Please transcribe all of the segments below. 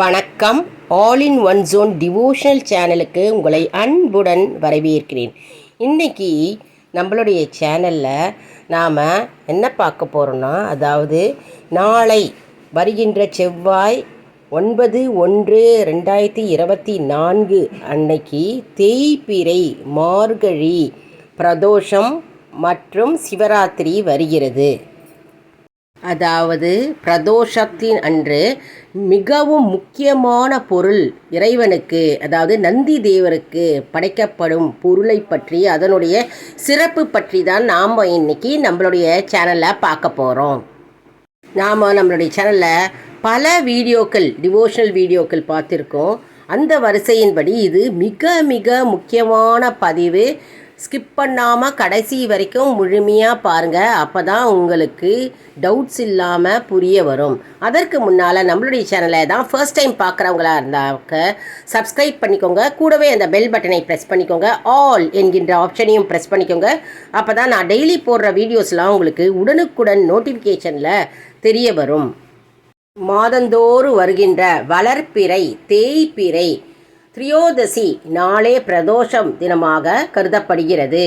வணக்கம். All in one zone devotional சேனலுக்கு உங்களை அன்புடன் வரவேற்கிறேன். இன்னைக்கு நம்மளுடைய சேனலில் நாம் என்ன பார்க்க போகிறோன்னா அதாவது நாளை வருகின்ற செவ்வாய் ஒன்பது ஒன்று ரெண்டாயிரத்தி இருபத்தி நான்கு அன்னைக்கு தேய்பிறை மார்கழி பிரதோஷம் மற்றும் சிவராத்திரி வருகிறது. அதாவது பிரதோஷத்தின் அன்று மிகவும் முக்கியமான பொருள் இறைவனுக்கு அதாவது நந்தி தேவருக்கு படைக்கப்படும் பொருளை பற்றி அதனுடைய சிறப்பு பற்றி தான் நாம் இன்னைக்கு நம்மளுடைய சேனலில் பார்க்க போகிறோம் நாம் நம்மளுடைய சேனலில் பல வீடியோக்கள் டிவோஷனல் வீடியோக்கள் பார்த்துருக்கோம். அந்த வரிசையின்படி இது மிக மிக முக்கியமான பதிவு. ஸ்கிப் பண்ணாமல் கடைசி வரைக்கும் முழுமையாக பாருங்கள் அப்போ தான் உங்களுக்கு டவுட்ஸ் இல்லாமல் புரிய வரும். அதற்கு முன்னால் நம்மளுடைய சேனலை தான் ஃபர்ஸ்ட் டைம் பார்க்குறவங்களா இருந்தாக்க சப்ஸ்கிரைப் பண்ணிக்கோங்க. கூடவே அந்த பெல் பட்டனை ப்ரெஸ் பண்ணிக்கோங்க. ஆல் என்கின்ற ஆப்ஷனையும் ப்ரெஸ் பண்ணிக்கோங்க. அப்போ தான் நான் டெய்லி போடுற வீடியோஸ்லாம் உங்களுக்கு உடனுக்குடன் நோட்டிஃபிகேஷனில் தெரிய வரும். மாதந்தோறும் வருகின்ற வளர்ப்பிறை தேய்பிறை திரியோதசி நாளே பிரதோஷம் தினமாக கருதப்படுகிறது.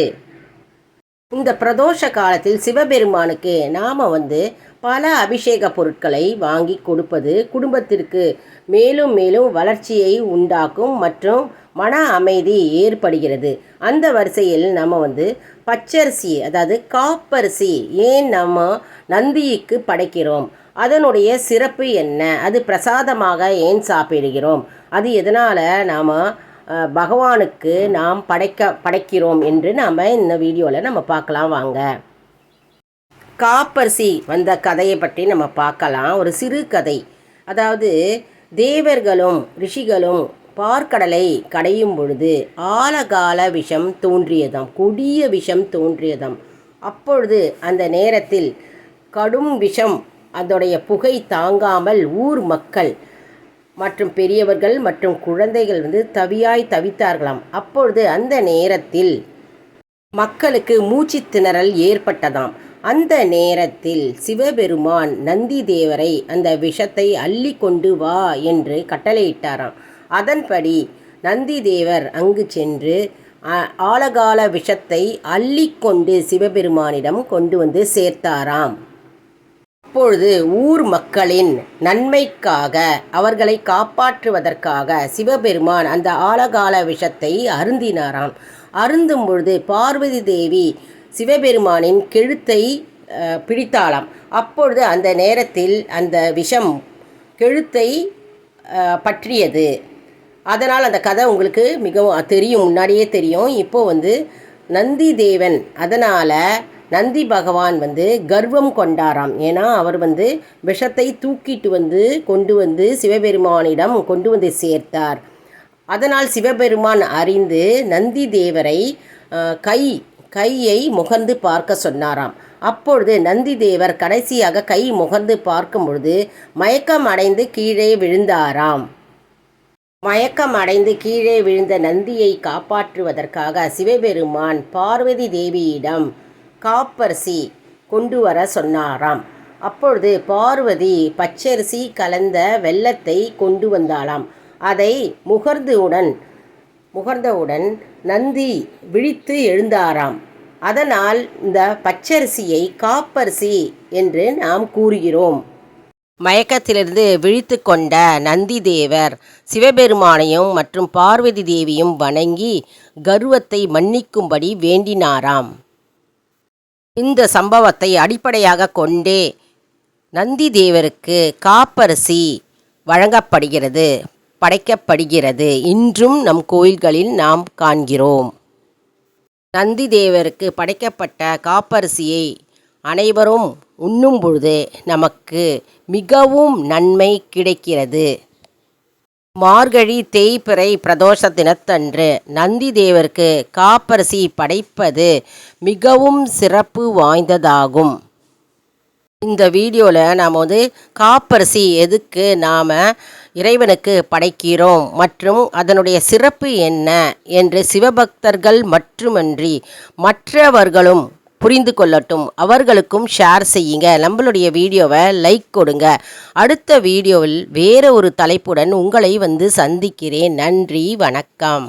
இந்த பிரதோஷ காலத்தில் சிவபெருமானுக்கு நாம் வந்து பல அபிஷேக பொருட்களை வாங்கி கொடுப்பது குடும்பத்திற்கு மேலும் மேலும் வளர்ச்சியை உண்டாக்கும் மற்றும் மன அமைதி ஏற்படுகிறது. அந்த வரிசையில் நம்ம வந்து பச்சரிசி அதாவது காப்பரிசி ஏன் நம்ம நந்திக்கு படைக்கிறோம்? அதனுடைய சிறப்பு என்ன? அது பிரசாதமாக ஏன் சாப்பிடுகிறோம்? அது எதனால் நாம் பகவானுக்கு நாம் படைக்க படைக்கிறோம் என்று நாம் இந்த வீடியோவில் நம்ம பார்க்கலாம் வாங்க. காப்பரிசி வந்த கதையை பற்றி நம்ம பார்க்கலாம். ஒரு சிறு கதை. அதாவது தேவர்களும் ரிஷிகளும் பார்க்கடலை கடையும் பொழுது ஆலகால விஷம் தோன்றியதாம் கொடிய விஷம் தோன்றியதாம். அப்பொழுது அந்த நேரத்தில் கடும் விஷம் அதோடைய புகை தாங்காமல் ஊர் மக்கள் மற்றும் பெரியவர்கள் மற்றும் குழந்தைகள் வந்து தவியாய் தவித்தார்களாம். அப்பொழுது அந்த நேரத்தில் மக்களுக்கு மூச்சு திணறல் ஏற்பட்டதாம். அந்த நேரத்தில் சிவபெருமான் நந்தி தேவரை அந்த விஷத்தை அள்ளி கொண்டு வா என்று கட்டளையிட்டாராம். அதன்படி நந்தி தேவர் அங்கு சென்று ஆழகால விஷத்தை அள்ளிக்கொண்டு சிவபெருமானிடம் கொண்டு வந்து சேர்த்தாராம். அப்பொழுது ஊர் மக்களின் நன்மைக்காக அவர்களை காப்பாற்றுவதற்காக சிவபெருமான் அந்த ஆலகால விஷத்தை அருந்தினாராம். அருந்தும் பொழுது பார்வதி தேவி சிவபெருமானின் கெழுத்தை பிடித்தாளாம். அப்பொழுது அந்த நேரத்தில் அந்த விஷம் கெழுத்தை பற்றியது. அதனால் அந்த கதை உங்களுக்கு மிகவும் தெரியும் முன்னாடியே தெரியும். இப்போது வந்து நந்தி தேவன் அதனால் நந்தி பகவான் வந்து கர்வம் கொண்டாராம். ஏன்னா அவர் வந்து விஷத்தை தூக்கிட்டு வந்து கொண்டு வந்து சிவபெருமானிடம் கொண்டு வந்து சேர்த்தார். அதனால் சிவபெருமான் அறிந்து நந்தி தேவரை கை கையை முகர்ந்து பார்க்க சொன்னாராம். அப்பொழுது நந்தி தேவர் கடைசியாக கை முகர்ந்து பார்க்கும் பொழுது மயக்கம் அடைந்து கீழே விழுந்தாராம். மயக்கம் அடைந்து கீழே விழுந்த நந்தியை காப்பாற்றுவதற்காக சிவபெருமான் பார்வதி தேவியிடம் காப்பரிசி கொண்டு வர சொன்னாராம். அப்பொழுது பார்வதி பச்சரிசி கலந்த வெள்ளத்தை கொண்டு வந்தாளாம். அதை முகர்ந்துவுடன் முகர்ந்தவுடன் நந்தி விழித்து எழுந்தாராம். அதனால் இந்த பச்சரிசியை காப்பரிசி என்று நாம் கூறுகிறோம். மயக்கத்திலிருந்து விழித்து கொண்ட நந்தி தேவர் சிவபெருமானையும் மற்றும் பார்வதி தேவியும் வணங்கி கர்வத்தை மன்னிக்கும்படி வேண்டினாராம். இந்த சம்பவத்தை அடிப்படையாக கொண்டே நந்தி தேவருக்கு காப்பரிசி வழங்கப்படுகிறது படைக்கப்படுகிறது. இன்றும் நம் கோயில்களில் நாம் காண்கிறோம். நந்தி தேவருக்கு படைக்கப்பட்ட காப்பரிசியை அனைவரும் உண்ணும் பொழுது நமக்கு மிகவும் நன்மை கிடைக்கிறது. மார்கழி தேய்பிறை பிரதோஷ தினத்தன்று நந்தி தேவருக்கு காப்பரிசி படைப்பது மிகவும் சிறப்பு வாய்ந்ததாகும். இந்த வீடியோவில் நாம் வந்து காப்பரிசி எதுக்கு நாம் இறைவனுக்கு படைக்கிறோம் மற்றும் அதனுடைய சிறப்பு என்ன என்று சிவபக்தர்கள் மட்டுமன்றி மற்றவர்களும் புரிந்து கொள்ளட்டும். அவர்களுக்கும் ஷேர் செய்யுங்க. நம்மளுடைய வீடியோவை லைக் கொடுங்க. அடுத்த வீடியோவில் வேறு ஒரு தலைப்புடன் உங்களை வந்து சந்திக்கிறேன். நன்றி வணக்கம்.